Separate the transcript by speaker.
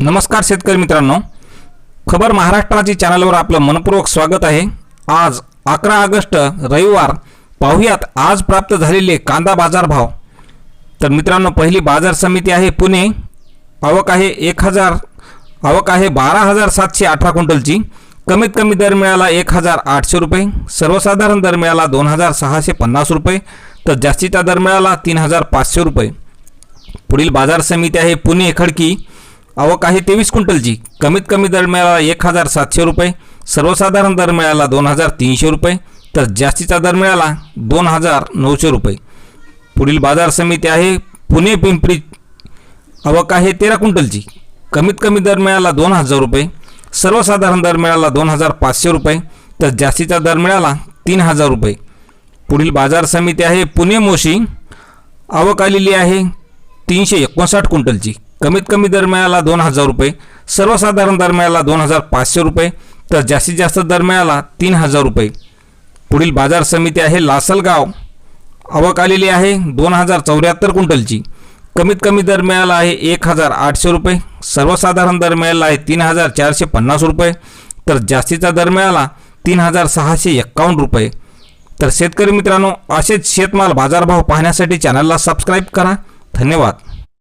Speaker 1: नमस्कार शेतकरी मित्रांनो. खबर महाराष्ट्राची चॅनलवर आपलं मनपूर्वक स्वागत आहे. आज अकरा ऑगस्ट रविवार पाहुयात आज प्राप्त झालेले कांदा बाजार भाव तर मित्रांनो पहिली बाजार समिती आहे पुणे. आवक आहे एक हजार आवक आहे बारा हजार सातशे अठरा क्विंटलची. कमीत कमी दर मिळाला एक हजार आठशे रुपये. सर्वसाधारण दर मिळाला दोन हजार सहाशे पन्नास रुपये. तर जास्तीचा दर मिळाला तीन हजार पाचशे रुपये. पुढील बाजार समिती आहे पुणे खडकी. आवक आहे तेवीस क्विंटलची कमीत कमी दर मिळाला एक हजार सातशे रुपये. सर्वसाधारण दर मिळाला दोन हजार तीनशे रुपये. तर जास्तीचा दर मिळाला दोन हजार नऊशे रुपये. पुढील बाजार समिती आहे पुणे पिंपरी. आवक आहे तेरा क्विंटलची कमीत कमी दर मिळाला दोन हजार रुपये. सर्वसाधारण दर मिळाला दोन हजार पाचशे रुपये. तर जास्तीचा दर मिळाला तीन हजार रुपये. पुढील बाजार समिती आहे पुणे मोशी. आवक आलेली आहे तीनशे एकोणसाठ क्विंटलची कमीत कमी दर मिळाला दोन हजार रुपये सर्वसाधारण दर मिळाला दोन हजार पाचशे रुपये तर जास्तीत जास्त दर मिळाला तीन हजार रुपये. पुढील बाजार समिती आहे लासलगाव. आवक आलेली आहे दोन हजार चौऱ्याहत्तर क्विंटलची. कमीत कमी दर मिळाला आहे एक हजार आठशे रुपये सर्वसाधारण दर मिळाला आहे तीन हजार चारशे पन्नास रुपये तर जास्तीचा दर मिळाला तीन हजार सहाशे एक्कावन्न रुपये. तर शेतकरी मित्रांनो असेच शेतमाल बाजारभाव पाहण्यासाठी चॅनलला सबस्क्राईब करा. धन्यवाद.